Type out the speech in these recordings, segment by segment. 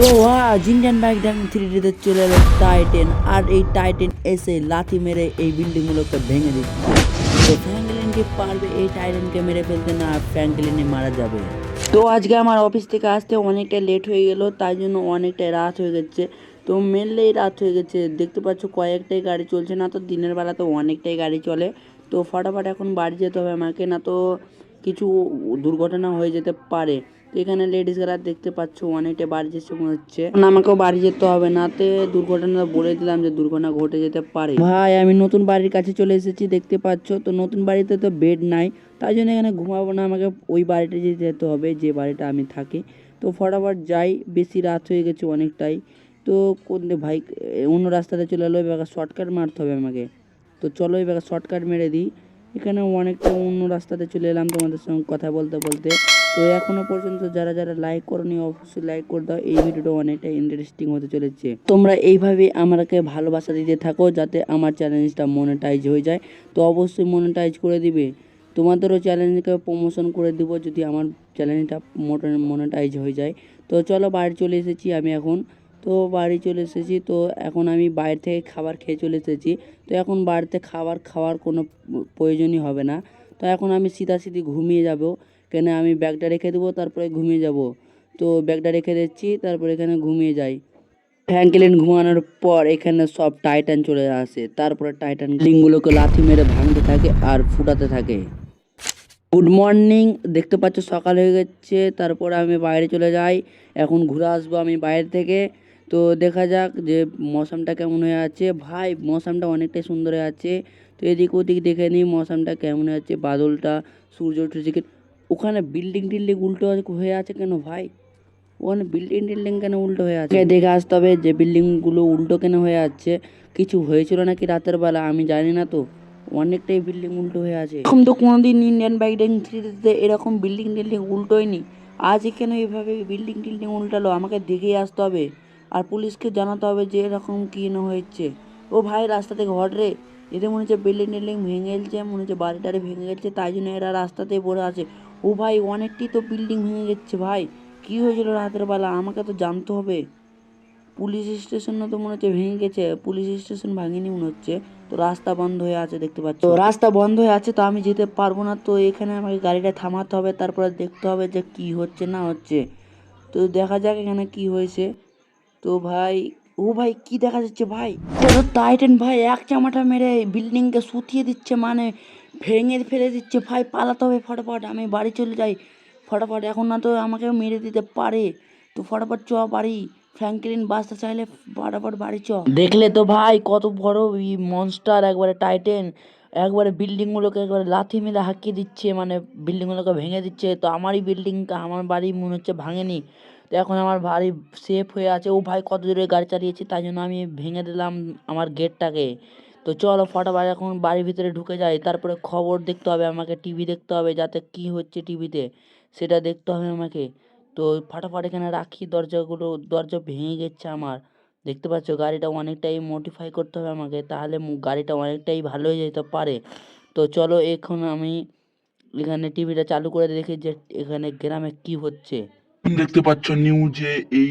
তো আজ Indian bike dyeing three ডিতে চলে এলো টাইটেন আর এই টাইটেন এসে লাথি মেরে এই বিল্ডিংগুলোকে ভেঙে দিচ্ছে। তো ফ্র্যাঙ্কলিন কি পারবে, এই টাইটেনকে মেরে ফেলতে না ফ্র্যাঙ্কলিনে মারা যাবে। তো আজকে আমার অফিস থেকে আসতে অনেকটা লেট হয়ে গেল, তাই জন্য অনেকটাই রাত হয়ে গেছে। তো মেনলেই রাত হয়ে গেছে, দেখতে পাচ্ছ কয়েকটাই গাড়ি চলছে না তো, দিনের বেলা তো অনেকটাই গাড়ি চলে। তো ফটাফট এখন বাড়ি যেতে হবে আমাকে, না তো কিছু দুর্ঘটনা হয়ে যেতে পারে। এখানে লেডিস গারা দেখতে পাচ্ছ অনেকটা বাড়ি যেতে হচ্ছে। আমাকেও বাড়ি যেতে হবে না, তে দুর্ঘটনা বলে দিলাম যে দুর্ঘটনা ঘটে যেতে পারে। ভাই, আমি নতুন বাড়ির কাছে চলে এসেছি, দেখতে পাচ্ছ? তো নতুন বাড়িতে তো বেড নাই, তাই জন্য এখানে ঘুমাবো না, আমাকে ওই বাড়িতে যেতে যেতে হবে, যে বাড়িটা আমি থাকি। তো ফটাফট যাই, বেশি রাত হয়ে গেছে অনেকটাই। তো কোন ভাই অন্য রাস্তাতে চলে এলো, এবার শর্টকাট মারতে হবে আমাকে। তো চলো এবার শর্টকাট মেরে দিই। এখানে অনেকটা অন্য রাস্তাতে চলে এলাম তোমাদের সঙ্গে কথা বলতে বলতে। তো এখনও পর্যন্ত যারা যারা লাইক করনি, অবশ্যই লাইক করে দাও। এই ভিডিওটা অনেকটা ইন্টারেস্টিং হতে চলেছে। তোমরা এইভাবে আমাকে ভালোবাসা দিতে থাকো, যাতে আমার চ্যালেঞ্জটা মনিটাইজ হয়ে যায়। তো অবশ্যই মনিটাইজ করে দিবে। তোমাদেরও চ্যালেঞ্জকে প্রমোশন করে দিব, যদি আমার চ্যালেঞ্জটা মনিটাইজ হয়ে যায়। তো চলো বাড়ি চলে এসেছি আমি এখন। তো বাড়ি চলে এসেছি, তো এখন আমি বাইরে থেকে খাবার খেয়ে চলে এসেছি। তো এখন বাড়িতে খাবার খাওয়ার কোনো প্রয়োজনই হবে না। তো এখন আমি সিধা সিধি ঘুমিয়ে যাব। কেন আমি ব্যাগটা রেখে দেবো, তারপরে ঘুমিয়ে যাব। তো ব্যাগটা রেখে দিচ্ছি, তারপরে এখানে ঘুমিয়ে যাই। ফ্র্যাঙ্কলিন ঘুমানোর পর এখানে সব টাইটান চলে আসে। তারপরে টাইটান লিঙ্কগুলোকে লাথি মেরে ভাঙতে থাকে আর ফুটাতে থাকে। গুড মর্নিং, দেখতে পাচ্ছ সকাল হয়ে গেছে। তারপরে আমি বাইরে চলে যাই। এখন ঘুরে আসব আমি বাইরে থেকে। তো দেখা যাক যে মৌসামটা কেমন হয়ে আছে। ভাই মৌসামটা অনেকটাই সুন্দর হয়ে আছে। তো এদিক ওদিক দেখে নিই মৌসামটা কেমন হয়ে আছে। বাদলটা সূর্য উঠেছে ওখানে বিল্ডিং টিল্ডিং উল্টো হয়ে আছে কেন ভাই? ওখানে বিল্ডিং টিল্ডিং কেন উল্টো হয়ে আছে? দেখে আসতে হবে যে বিল্ডিংগুলো উল্টো কেন হয়ে আছে। কিছু হয়েছিল নাকি রাতের বেলা? আমি জানি না তো। অনেকটাই বিল্ডিং উল্টো হয়ে আছে। এরকম তো কোনোদিন ইন্ডিয়ান বাইক ডাইং থ্রিতে এরকম বিল্ডিং টিল্ডিং উল্টোয়নি আজ কেন এভাবে বিল্ডিং টিল্ডিং উল্টালো? আমাকে দেখেই আসতে হবে। আর পুলিশকে জানাতে হবে যে এরকম কি না হয়েছে। ও ভাই, রাস্তা থেকে হট রে। এদের মনে হচ্ছে বিল্ডিং টিল্ডিং ভেঙে গেছে, মনে হচ্ছে বাড়ি টাড়ি ভেঙে গেছে, তাই জন্য এরা রাস্তাতেই পড়ে আছে। ও ভাই অনেকটি তো বিল্ডিং ভেঙে গেছে ভাই। কি হয়েছিল রাতের বেলা? আমাকে তো জানতে হবে। পুলিশ স্টেশন তো মনে হচ্ছে ভেঙে গেছে। পুলিশ স্টেশন ভাঙেনি মনে হচ্ছে। তো রাস্তা বন্ধ হয়ে আছে দেখতে পাচ্ছ। তো রাস্তা বন্ধ হয়ে আছে, তো আমি যেতে পারব না। তো এখানে আমাকে গাড়িটা থামাতে হবে, তারপরে দেখতে হবে যে কি হচ্ছে, না হচ্ছে। তো দেখা যাক এখানে কি হয়েছে। তো ভাই, ও ভাই কি দেখা যাচ্ছে ভাই? তো টাইটেন ভাই, এক চামাটা মেরে বিল্ডিংকে সুতিয়ে দিচ্ছে মানে ভেঙে ফেলে দিচ্ছে। ভাই, পালাতে হবে ফটাফট, আমি বাড়ি চলে যাই। ফটাফট, এখন না তো আমাকে মেরে দিতে পারে। তো ফটাফট চ বাড়ি ফ্র্যাঙ্কলিন বাসতে চাইলে ফটাফট বাড়ি চ। দেখলে তো ভাই, কত বড় মনস্টার একবারে টাইটেন একবারে বিল্ডিংগুলোকে একবারে লাথি মেরে হাঁকিয়ে দিচ্ছে মানে বিল্ডিংগুলোকে ভেঙে দিচ্ছে। তো আমারই বিল্ডিংটা আমার বাড়ি মনে হচ্ছে ভাঙেনি। তো এখন আমার বাড়ি সেফ হয়ে আছে। ও ভাই কত দূরে গাড়ি চালিয়েছি তাই জন্য আমি ভেঙে দিলাম আমার গেটটাকে। তো চলো ফটাফট এখন বাড়ির ভিতরে ঢুকে যাই। তারপরে খবর দেখতে হবে আমাকে টিভি দেখতে হবে যাতে কি হচ্ছে টিভিতে সেটা দেখতে হবে আমাকে। তো ফাটাফাট এখানে রাখি, দরজাগুলো, দরজা ভেঙে গেছে আমার। দেখতে পাচ্ছ গাড়িটা অনেকটাই মডিফাই করতে হবে আমাকে তাহলে গাড়িটা অনেকটাই ভালো হয়ে যেতে পারে। তো চলো এখন আমি এখানে টিভিটা চালু করে দেখি যে এখানে গ্রামে কি হচ্ছে। দেখতে পাচ্ছ নিউজে এই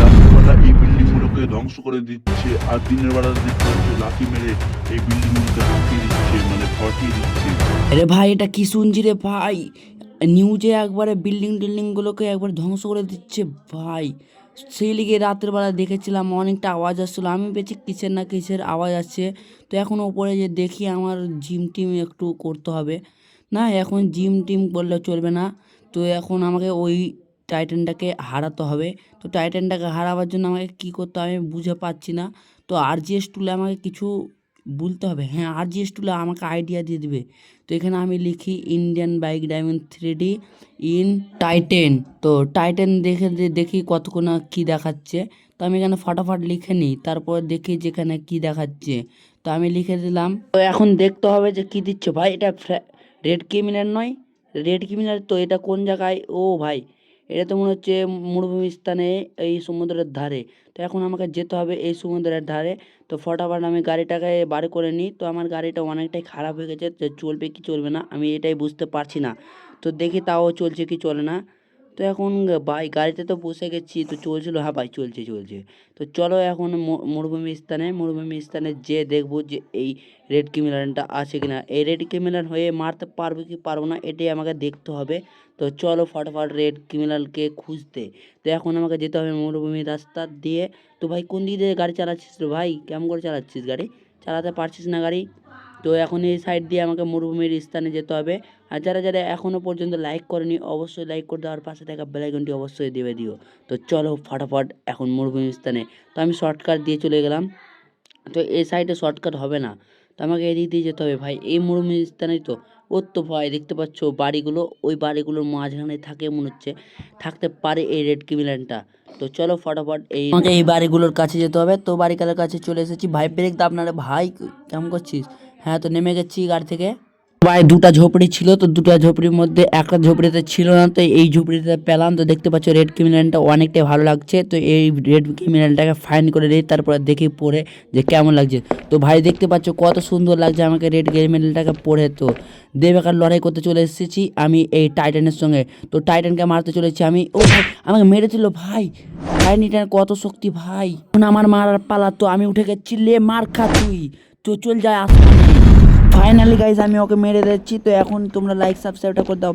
রাত্রিবেলা এই বিল্ডিং গুলোকে ধ্বংস করে দিচ্ছে আর দিনের বেলা দেখতে পাচ্ছ লাঠি মেরে এই বিল্ডিং গুলোকে হাঁকিয়ে দিচ্ছে মানে ফটিয়ে দিচ্ছে। আরে ভাই এটা কি শুনছি রে ভাই? নিউজে একবারে বিল্ডিং টিল্ডিংগুলোকে একবার ধ্বংস করে দিচ্ছে ভাই। সেই লিগে রাত্রেবেলা দেখেছিলাম, অনেকটা আওয়াজ আসছিল। আমি পেয়েছি কিসের না কিসের আওয়াজ আসছে। তো এখন ওপরে যে দেখি আমার জিম টিম একটু করতে হবে। না, এখন জিম টিম করলে চলবে না। তো এখন আমাকে ওই টাইটেনটাকে হারাতে হবে। তো টাইটেনটাকে হারাবার জন্য আমাকে কী করতে হবে আমি বুঝে পাচ্ছি না। তো আর জি এস টুলে আমাকে কিছু বলতে হবে হ্যাঁ আর জি টুলে আমাকে আইডিয়া দিয়ে দিবে। তো এখানে আমি লিখি Indian bike diamond three in Titan তো টাইটেন দেখে দেখি কতক্ষণ কী দেখাচ্ছে। তো আমি এখানে ফটাফট লিখে নিই, তারপর দেখি যেখানে কী দেখাচ্ছে। তো আমি লিখে দিলাম, তো এখন দেখতে হবে যে কী দিচ্ছে ভাই। এটা রেড ক্রিমিনাল নয় রেড ক্রিমিনাল তো এটা কোন জায়গায়? ও ভাই, এটা তো মনে হচ্ছে মরুভূমি স্থানে এই সমুদ্রের ধারে। তো এখন আমাকে যেতে হবে এই সমুদ্রের ধারে। তো ফটাফট আমি গাড়িটাকে বার করে নিই। তো আমার গাড়িটা অনেকটাই খারাপ হয়ে গেছে চলবে কি চলবে না, আমি এটাই বুঝতে পারছি না। তো দেখি তাও চলছে কি চলে না। তো এখন ভাই গাড়িতে তো বসে গেছি, তো চলছিল হ্যাঁ ভাই চলছে চলছে। তো চলো এখন মরুভূমি স্থানে মরুভূমি স্থানে যে দেখব যে এই রেড ক্রিমিনালটা আছে কিনা। এই রেড ক্রিমিনাল হয়ে মারতে পারবে কি পারব না, এটাই আমাকে দেখতে হবে। তো চলো ফটাফট রেড ক্রিমিনালকে খুঁজতে। তো এখন আমাকে যেতে হবে মরুভূমি রাস্তা দিয়ে। তো ভাই কোন দিক দিয়ে গাড়ি চালাচ্ছিস রে ভাই? কেমন করে চালাচ্ছিস গাড়ি? চালাতে পারছিস না গাড়ি? তো এখন এই সাইড দিয়ে আমাকে মরুভূমির স্থানে যেতে হবে। আর যারা যারা এখনও পর্যন্ত লাইক করেনি, অবশ্যই লাইক করে দেওয়ার পাশে থাকা বেলাইকনটি অবশ্যই দেবে দিও। তো চলো ফটাফট এখন মরুভূমির স্থানে। তো আমি শর্টকাট দিয়ে চলে গেলাম। তো এই সাইডে শর্টকাট হবে না। তো আমাকে এদিক দিয়ে যেতে হবে ভাই। এই মরুভূমির স্থানেই তো ওর তো ভয়। দেখতে পাচ্ছ বাড়িগুলো? ওই বাড়িগুলোর মাঝখানে থাকে মনে হচ্ছে, থাকতে পারে এই রেড ক্রিমিনালটা তো চলো ফটাফট এই আমাকে এই বাড়িগুলোর কাছে যেতে হবে। তো বাড়িগুলোর কাছে চলে এসেছি। ভাই ব্রেক দাও আপনারা। ভাই, কেমন করছিস? হ্যাঁ তো নেমে গেছি গাড়ি থেকে। ভাই, দুটা ঝোপড়ি ছিল, তো দুটা ঝোপড়ির মধ্যে একটা ঝোপড়িতে ছিল না, তো এই ঝোপড়িতে পেলাম। তো দেখতে পাচ্ছ রেড ক্রিমিনালটা অনেকটাই ভালো লাগছে, তো এই রেড ক্রিমিনালটাকে ফাইন করে দিই তারপরে দেখি পড়ে যে কেমন লাগছে। তো ভাই, দেখতে পাচ্ছ, কত সুন্দর লাগছে আমাকে রেড ক্রিমিনালটাকে পড়ে, তো দেবেকার লড়াই করতে চলে এসেছি আমি এই টাইটানের সঙ্গে। তো টাইটানকে মারতে চলেছি আমি। ও ভাই, আমাকে মেরেছিল, ভাই। ভাই টাইটানের কত শক্তি, ভাই। আমার মারার পালা, তো আমি উঠে গেছি, লে মার খা তুই। তো চল যায় আসমানে ফাইনালি গাইজ আমি ওকে মেরে দিচ্ছি তো এখন তোমরা লাইক সাবস্ক্রাইবটা করে দাও।